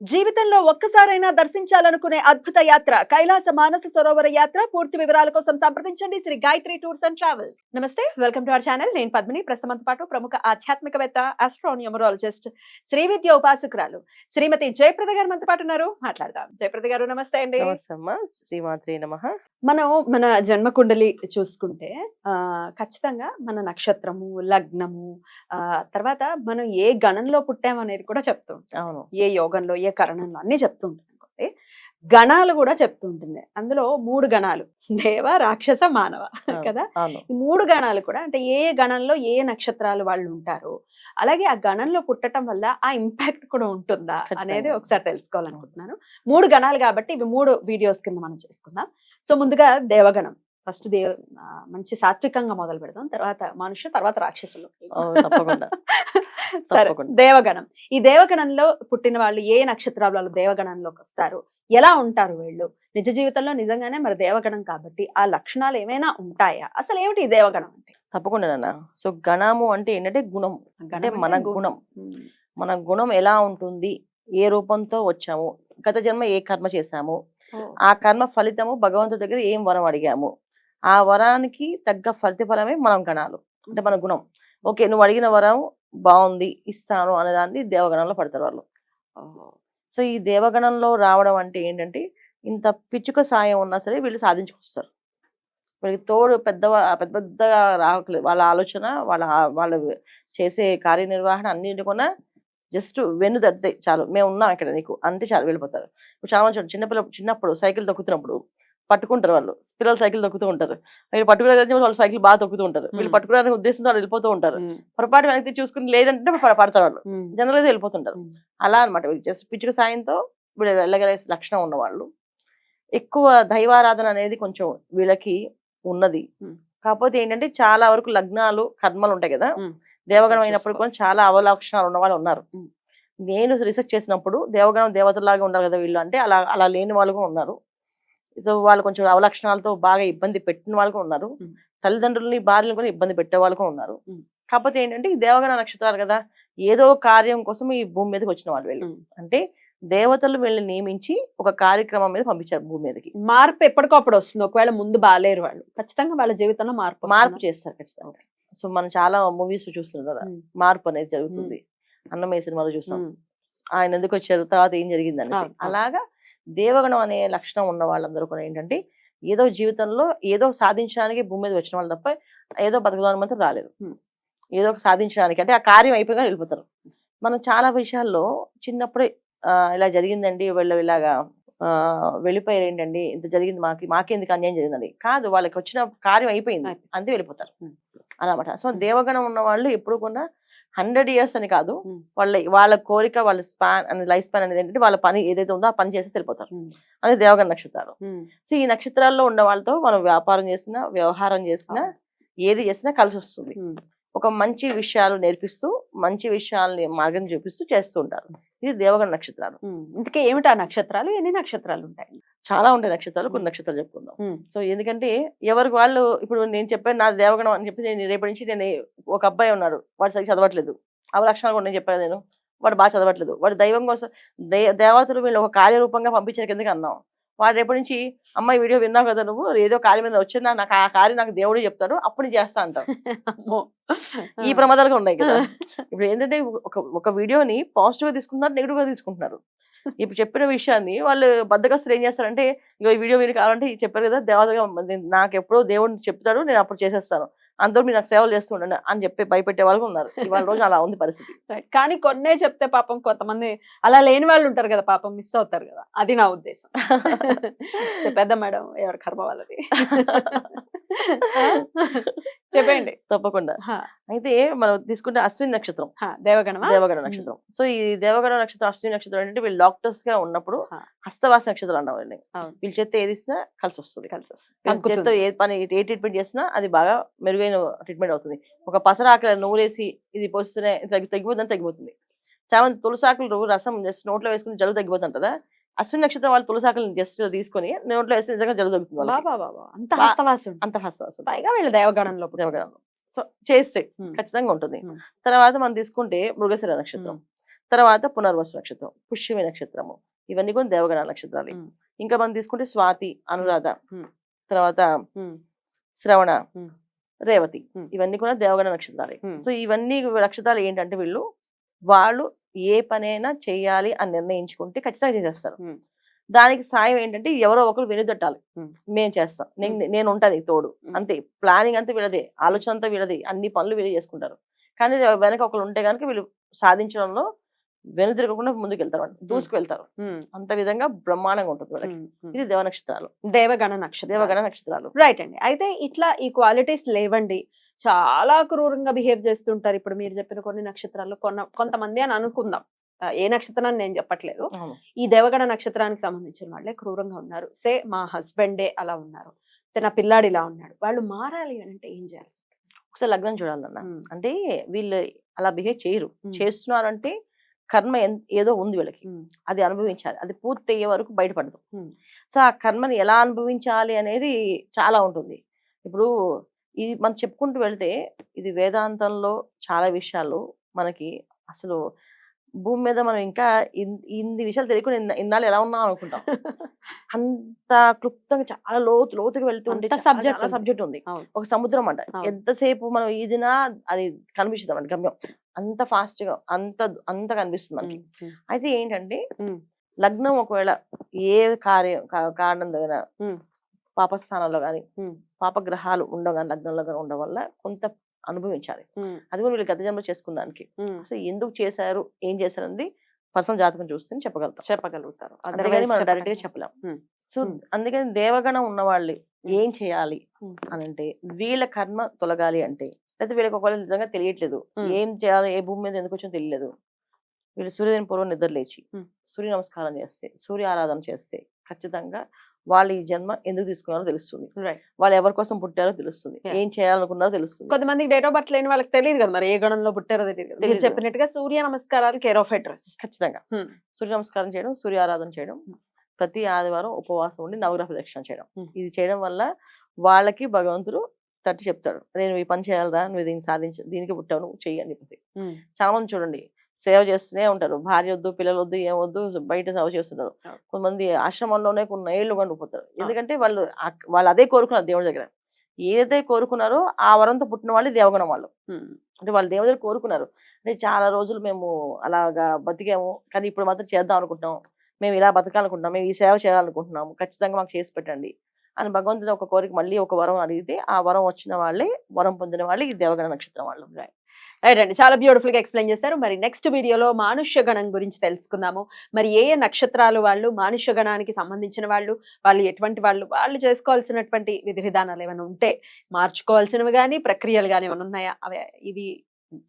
జీవితంలో ఒక్కసారైనా దర్శించాలనుకునే అద్భుత యాత్ర కైలాస మానస సరోవర యాత్ర. పూర్తి వివరాల కోసం సంప్రదించండి. Shri Gayatri tours and travel నమస్తే వెల్కమ్ టు అవర్ ఛానల్. నేను పద్మిని. ప్రస్తుతం పాటు ప్రముఖ ఆధ్యాత్మికవేత్త ఆస్ట్రోన్యూమరాలజిస్ట్ శ్రీ విద్య ఉపాసకురాలు శ్రీమతి జయప్రద గారు మనతో పాటు ఉన్నారు. మాట్లాడదాం. జయప్రద గారు నమస్తే అండి. శ్రీమాత్రి నమ. మనం మన జన్మ కుండలి చూసుకుంటే ఆ ఖచ్చితంగా మన నక్షత్రము లగ్నము ఆ తర్వాత మనం ఏ గణంలో పుట్టాము అనేది కూడా చెప్తూ ఉంటాం. అవును. ఏ యోగంలో ఏ కరణంలో అన్ని చెప్తూ ఉంటుంది అనుకోండి గణాలు కూడా చెప్తూ ఉంటుంది. అందులో మూడు గణాలు. దేవ రాక్షస మానవ కదా? ఈ మూడు గణాలు కూడా అంటే ఏ ఏ గణంలో ఏ నక్షత్రాలు వాళ్ళు ఉంటారు అలాగే ఆ గణంలో పుట్టడం వల్ల ఆ ఇంపాక్ట్ కూడా ఉంటుందా. అనేది ఒకసారి తెలుసుకోవాలనుకుంటున్నాను. మూడు గణాలు కాబట్టి ఇవి మూడు వీడియోస్ కింద మనం చేసుకుందాం. సో ముందుగా దేవగణం. ఫస్ట్ దేవ మంచి సాత్వికంగా మొదలు పెడదాం. తర్వాత మనుషు తర్వాత రాక్షసులు. సరే. దేవగణం. ఈ దేవగణంలో పుట్టిన వాళ్ళు ఏ నక్షత్రాల వాళ్ళు దేవగణంలోకి వస్తారు? ఎలా ఉంటారు వీళ్ళు? నిజ జీవితంలో నిజంగానే మరి దేవగణం కాబట్టి ఆ లక్షణాలు ఏమైనా ఉంటాయా? అసలు ఏమిటి ఈ దేవగణం అంటే? తప్పకుండా నాన్న. సో గణము అంటే ఏంటంటే గుణం. అంటే మన గుణం. మన గుణం ఎలా ఉంటుంది? ఏ రూపంతో వచ్చాము? గత జన్మ ఏ కర్మ చేశాము. ఆ కర్మ ఫలితము భగవంతుడి దగ్గర ఏం వరం అడిగాము? ఆ వరానికి తగ్గ ఫలితఫలమే మనం గణాలు అంటే మన గుణం. ఓకే నువ్వు అడిగిన వరం బాగుంది ఇస్తాను అనే దాన్ని దేవగణంలో పడతారు వాళ్ళు. సో ఈ దేవగణంలో రావడం అంటే ఏంటంటే ఇంత పిచ్చుక సాయం ఉన్నా సరే వీళ్ళు సాధించుకొస్తారు. వీళ్ళకి తోడు పెద్ద పెద్ద పెద్దగా రావట్లేదు వాళ్ళ ఆలోచన వాళ్ళ వాళ్ళ వాళ్ళు చేసే కార్యనిర్వహణ అన్నింటి కూడా జస్ట్ వెన్ను తడితే చాలు. మేము ఉన్నాం ఇక్కడ నీకు అంటే చాలు వెళ్ళిపోతారు. ఇప్పుడు చాలా మంది చిన్నపిల్ల చిన్నప్పుడు సైకిల్ తొక్కుతున్నప్పుడు పట్టుకుంటారు వాళ్ళు పిల్లలు సైకిల్ తొక్కుతూ ఉంటారు వీళ్ళు పట్టుకునే వాళ్ళు సైకిల్ బాగా తొక్కుతూ ఉంటారు వీళ్ళు. పట్టుకునే ఉద్దేశంతో వాళ్ళు వెళ్ళిపోతూ ఉంటారు. పొరపాటు వెనక్కి చూసుకుని లేదంటే పడతారు వాళ్ళు. జనరల్గా వెళ్ళిపోతుంటారు. అలా అనమాట వీళ్ళు జస్ట్ పిచ్చుక సాయంతో వీళ్ళు వెళ్ళగలే లక్షణం ఉన్నవాళ్ళు ఎక్కువ దైవారాధన అనేది కొంచెం వీళ్ళకి ఉన్నది. కాకపోతే ఏంటంటే చాలా వరకు లగ్నాలు కర్మలు ఉంటాయి కదా. దేవగణం అయినప్పుడు కూడా చాలా అవలక్షణాలు ఉన్న వాళ్ళు ఉన్నారు. నేను రీసెర్చ్ చేసినప్పుడు దేవగణం దేవతలాగా ఉండాలి కదా వీళ్ళు అంటే అలా అలా లేని వాళ్ళు కూడా ఉన్నారు సో వాళ్ళు కొంచెం అవలక్షణాలతో బాగా ఇబ్బంది పెట్టిన వాళ్ళు ఉన్నారు. తల్లిదండ్రులని భార్యను కూడా ఇబ్బంది పెట్టే వాళ్ళు ఉన్నారు. కాకపోతే ఏంటంటే ఈ దేవగణ నక్షత్రాలు కదా ఏదో కార్యం కోసం ఈ భూమి మీదకి వచ్చిన వాళ్ళు వీళ్ళు. అంటే దేవతలు వీళ్ళని నియమించి ఒక కార్యక్రమం మీద పంపించారు భూమి మీదకి మార్పు ఎప్పటికప్పుడు వస్తుంది ఒకవేళ ముందు బాగాలేరు వాళ్ళు ఖచ్చితంగా వాళ్ళ జీవితంలో మార్పు మార్పు? చేస్తారు ఖచ్చితంగా సో మనం చాలా మూవీస్ చూస్తున్నాం కదా. మార్పు అనేది జరుగుతుంది అన్నమయ్య సినిమాలో చూస్తాం. ఆయన ఎందుకు వచ్చారు తర్వాత ఏం జరిగింది అనేసి అవును, అవును. అలాగా దేవగణం అనే లక్షణం ఉన్న వాళ్ళందరూ కూడా ఏంటంటే ఏదో జీవితంలో ఏదో సాధించడానికి భూమి మీద వచ్చిన వాళ్ళు తప్ప ఏదో బతకడానికి మాత్రం రాలేదు. ఏదో ఒక సాధించడానికి అంటే ఆ కార్యం అయిపోయిగా వెళ్ళిపోతారు మనం చాలా విషయాల్లో చిన్నప్పుడే ఇలా జరిగిందండి వీళ్ళు ఇలాగా వెళ్ళిపోయారు ఏంటండి ఇంత జరిగింది మాకి మాకెందుకు అన్యాయం జరిగిందండి కాదు వాళ్ళకి వచ్చిన కార్యం అయిపోయింది. అంతే వెళ్ళిపోతారు. అనమాట సో. దేవగణం ఉన్న వాళ్ళు ఎప్పుడు కూడా హండ్రెడ్ ఇయర్స్ అని కాదు. వాళ్ళ వాళ్ళ కోరిక వాళ్ళ స్పాన్ అనేది లైఫ్ స్పాన్ అనేది ఏంటంటే వాళ్ళ పని ఏదైతే ఉందో ఆ పని చేసి వెళ్ళిపోతారు ఉమ్. అది దేవగణ నక్షత్రాలు. సో ఈ నక్షత్రాల్లో ఉన్న వాళ్ళతో మనం వ్యాపారం చేసినా వ్యవహారం చేసినా. ఏది చేసినా కలిసి వస్తుంది. ఒక మంచి విషయాలు నేర్పిస్తూ మంచి విషయాల్ని మార్గం చూపిస్తూ చేస్తూ ఉంటారు ఇది దేవగణ నక్షత్రాలు. ఇంతకీ ఏమిటి ఆ నక్షత్రాలు? ఎన్ని నక్షత్రాలు ఉంటాయి? చాలా ఉంటాయి నక్షత్రాలు కొన్ని. నక్షత్రాలు చెప్పుకుందాం. సో ఎందుకంటే ఎవరికి వాళ్ళు ఇప్పుడు నేను చెప్పాను నా దేవగణం అని చెప్పి నేను రేపటి నుంచి నేను ఒక అబ్బాయి ఉన్నాడు వాడు సరిగ్గా చదవట్లేదు. ఆ లక్షణాలు కూడా నేను చెప్పాను నేను. వాడు బాగా చదవట్లేదు. వాడు దైవం కోసం దేవతలు వీళ్ళు ఒక కార్యరూపంగా పంపించారు కిందకి అన్నాం వాడు రేపటి నుంచి అమ్మాయి వీడియో విన్నావు కదా నువ్వు? ఏదో కార్యం మీద వచ్చినా నాకు ఆ కార్యం నాకు దేవుడు చెప్తాడు. అప్పుడు చేస్తా అంటాం అమ్మో. ఈ ప్రమాదాలు కూడా ఉన్నాయి కదా. ఇప్పుడు ఏంటంటే ఒక ఒక వీడియోని పాజిటివ్గా తీసుకుంటున్నారు నెగిటివ్గా తీసుకుంటున్నారు. ఇప్పుడు చెప్పిన విషయాన్ని వాళ్ళు బద్దకస్తులు ఏం చేస్తారంటే ఇగో ఈ వీడియో మీరు కావాలంటే చెప్పారు కదా దేవతగా నాకు ఎప్పుడో దేవుడు చెప్తాడు నేను అప్పుడు చేసేస్తాను. అందరూ మీరు నాకు సేవలు చేస్తూ ఉండండి అని చెప్పి భయపెట్టే వాళ్ళు ఉన్నారు. ఇవాళ రోజు అలా ఉంది పరిస్థితి. కానీ కొన్నే చెప్తే పాపం కొంతమంది అలా లేని వాళ్ళు ఉంటారు కదా పాపం మిస్ అవుతారు కదా. అది నా ఉద్దేశం. చెప్పేద్దాం మేడం ఎవరి కర్మ వాళ్ళది? చెప్పండి తప్పకుండా. అయితే మనం తీసుకుంటే అశ్విని నక్షత్రం. హా, దేవగణమా? దేవగణ నక్షత్రం. సో ఈ దేవగణ నక్షత్రం అశ్విని నక్షత్రం అంటే వీళ్ళు డాక్టర్స్గా ఉన్నప్పుడు. హస్తవాస నక్షత్రం అంటాం. వీళ్ళ చేత ఏది ఇచ్చినా కలిసి వస్తుంది కలిసి వస్తుంది. వీళ్ళ చేత్తో. ఏ పని ఏ ట్రీట్మెంట్ చేసినా అది బాగా మెరుగైన ట్రీట్మెంట్ అవుతుంది. ఒక పసరాక నూరేసి ఇది పోస్తూనే తగ్గి తగ్గిపోతుందని తగ్గిపోతుంది. చాలా మంది తులసాకులు రసం జస్ట్ నోట్లో వేసుకుని జలుబు తగ్గిపోతుంది కదా అశ్విని నక్షత్రం వాళ్ళు తులసాకులు జస్ట్ తీసుకొని నోట్లో వేస్తే నిజంగా. బాబా బాబా అంత హస్తవాసి. అంత హస్తవాసం పైగా వీళ్ళు దేవగణంలో. దేవగణంలో సో చేస్తే. ఖచ్చితంగా ఉంటుంది. తర్వాత మనం తీసుకుంటే మృగశిర నక్షత్రం. తర్వాత పునర్వసు నక్షత్రం పుష్యమి నక్షత్రము ఇవన్నీ కూడా దేవగణ నక్షత్రాలు. ఇంకా మనం తీసుకుంటే స్వాతి అనురాధ. తర్వాత. శ్రవణ. రేవతి. ఇవన్నీ కూడా దేవగణ నక్షత్రాలే. సో ఇవన్నీ నక్షత్రాలు ఏంటంటే వీళ్ళు వాళ్ళు ఏ పనైనా చేయాలి అని నిర్ణయించుకుంటే ఖచ్చితంగా చేసేస్తారు. దానికి సాయం ఏంటంటే ఎవరో ఒకరు వెనుదట్టాలి. మేము చేస్తాం నేను నేను ఉంటాను తోడు. అంతే ప్లానింగ్ అంతా వీళ్ళదే ఆలోచన అంతా వీళ్ళదే అన్ని పనులు వీళ్ళు చేసుకుంటారు. కానీ వెనక ఒకరు ఉంటే కనుక వీళ్ళు సాధించడంలో వెనుదిరగకుండా ముందుకు వెళ్తారు వాళ్ళు దూసుకు వెళ్తారు ఉమ్. అంత విధంగా బ్రహ్మాండంగా ఉంటుంది వాళ్ళకి. ఇది దేవ నక్షత్రాలు. దేవగణ నక్షత్రం దేవగణ నక్షత్రాలు. రైట్ అండి. అయితే ఇట్లా ఈ క్వాలిటీస్ లేవండి. చాలా క్రూరంగా బిహేవ్ చేస్తుంటారు. ఇప్పుడు మీరు చెప్పిన కొన్ని నక్షత్రాలు కొన్న కొంతమంది అని అనుకుందాం. ఏ నక్షత్రాన్ని నేను చెప్పట్లేదు. ఈ దేవగణ నక్షత్రానికి సంబంధించిన వాళ్ళే క్రూరంగా ఉన్నారు. సే మా హస్బెండే అలా ఉన్నారు. నా పిల్లాడు ఇలా ఉన్నాడు. వాళ్ళు మారాలి అని అంటే ఏం చేయాలి? ఒకసారి లగ్నం చూడాలన్న. అంటే వీళ్ళు అలా బిహేవ్ చేయరు. చేస్తున్నారంటే కర్మ ఏదో ఉంది వీళ్ళకి. అది అనుభవించాలి. అది పూర్తి అయ్యే వరకు బయటపడదు. సో ఆ కర్మని ఎలా అనుభవించాలి అనేది చాలా ఉంటుంది. ఇప్పుడు ఇది మనం చెప్పుకుంటూ వెళ్తే ఇది వేదాంతంలో చాలా విషయాలు మనకి అసలు భూమి మీద మనం ఇంకా ఇన్- ఇన్ని విషయాలు తెలియకుండా ఇన్న- ఇన్నాళ్ళు ఎలా ఉన్నాం అనుకుంటాం అంత క్లుప్తంగా చాలా లోతు లోతుగా వెళ్తుంటే ఉంది. సబ్జెక్ట్ ఉంది. ఒక సముద్రం అంట. ఎంతసేపు మనం ఈదినా అది కనిపిస్తుంది మనకి గమ్యం అంత ఫాస్ట్గా అంత అంత కనిపిస్తుంది మనకి. అయితే ఏంటంటే. లగ్నం ఒకవేళ ఏ కార్యం కారణం దగ్గర. పాపస్థానంలో కానీ. పాపగ్రహాలు ఉండవు కానీ లగ్నంలో కానీ ఉండడం వల్ల కొంత అనుభవించాలి. అది కూడా వీళ్ళు గత జన్మలో చేసుకున్న దానికి. అసలు ఎందుకు చేశారు ఏం చేశారు అనేది పర్సనల్ జాతకం చూస్తే చెప్పగలుగుతాం చెప్పగలుగుతారు మనం డైరెక్ట్గా చెప్పకండి. చెప్పలేం ఉమ్. సో. అందుకని దేవగణం ఉన్న వాళ్ళు. ఏం చేయాలి. అని అంటే వీళ్ళ కర్మ తొలగాలి అంటే లేకపోతే వీళ్ళకి ఒకవేళ నిజంగా తెలియట్లేదు. ఏం చేయాలి ఏ భూమి మీద ఎందుకు వచ్చో తెలియలేదు వీళ్ళు సూర్యోదయం పూర్వం నిద్ర లేచి. సూర్య నమస్కారం చేస్తే సూర్య ఆరాధన చేస్తే ఖచ్చితంగా వాళ్ళు ఈ జన్మ ఎందుకు తీసుకున్నారో తెలుస్తుంది. వాళ్ళు ఎవరి కోసం పుట్టారో తెలుస్తుంది. ఏం చేయాలనుకున్నారో తెలుస్తుంది. కొంతమందికి డేట్ ఆఫ్ బర్త్ లేని వాళ్ళకి తెలియదు కదా మరి ఏ గణంలో పుట్టారో తెలియదు. చెప్పినట్టుగా సూర్య నమస్కారాలు కేర్ ఆఫ్ అడ్రస్ ఖచ్చితంగా. సూర్య నమస్కారం చేయడం సూర్య ఆరాధన చేయడం ఉమ్. ప్రతి ఆదివారం ఉపవాసం ఉండి నవగ్రహ ప్రదక్షిణ చేయడం. ఉమ్. ఇది చేయడం వల్ల వాళ్ళకి భగవంతుడు తట్టి చెప్తాడు. నేను ఈ పని చేయాలరా నువ్వు దీన్ని సాధించ దీనికి పుట్టావు నువ్వు చెయ్యి అని చెప్పేసి. చాలా మంది చూడండి సేవ చేస్తూనే ఉంటారు. భార్య వద్దు పిల్లలు వద్దు ఏం వద్దు బయట సేవ చేస్తుంటారు అవును. కొంతమంది ఆశ్రమంలోనే కొన్ని ఏళ్ళు గండిపోతారు ఎందుకంటే వాళ్ళు వాళ్ళు అదే కోరుకున్నారు దేవుడి దగ్గర. ఏదైతే కోరుకున్నారో ఆ వరంతో పుట్టిన వాళ్ళు దేవగణం వాళ్ళు. అంటే వాళ్ళు దేవుడి దగ్గర కోరుకున్నారు. అంటే చాలా రోజులు మేము అలాగా బతికాము. కానీ ఇప్పుడు మాత్రం చేద్దాం అనుకుంటున్నాం. మేము ఇలా బతకాలనుకుంటున్నాం. మేము ఈ సేవ చేయాలనుకుంటున్నాము. ఖచ్చితంగా మాకు చేసి పెట్టండి అని భగవంతుడు ఒక కోరిక మళ్ళీ ఒక వరం అడిగితే ఆ వరం వచ్చిన వాళ్ళే వరం పొందిన వాళ్ళే ఈ దేవగణ నక్షత్రం వాళ్ళు. రైట్ అండి. చాలా బ్యూటిఫుల్గా ఎక్స్ప్లెయిన్ చేశారు. మరి నెక్స్ట్ వీడియోలో మానుష్య గణం గురించి తెలుసుకుందాము. మరి ఏ ఏ నక్షత్రాలు వాళ్ళు మానుష్య గణానికి సంబంధించిన వాళ్ళు వాళ్ళు ఎటువంటి వాళ్ళు వాళ్ళు చేసుకోవాల్సినటువంటి విధి విధానాలు ఏమైనా ఉంటే మార్చుకోవాల్సినవి కానీ ప్రక్రియలు కానీ ఏమైనా ఉన్నాయా? అవి ఇవి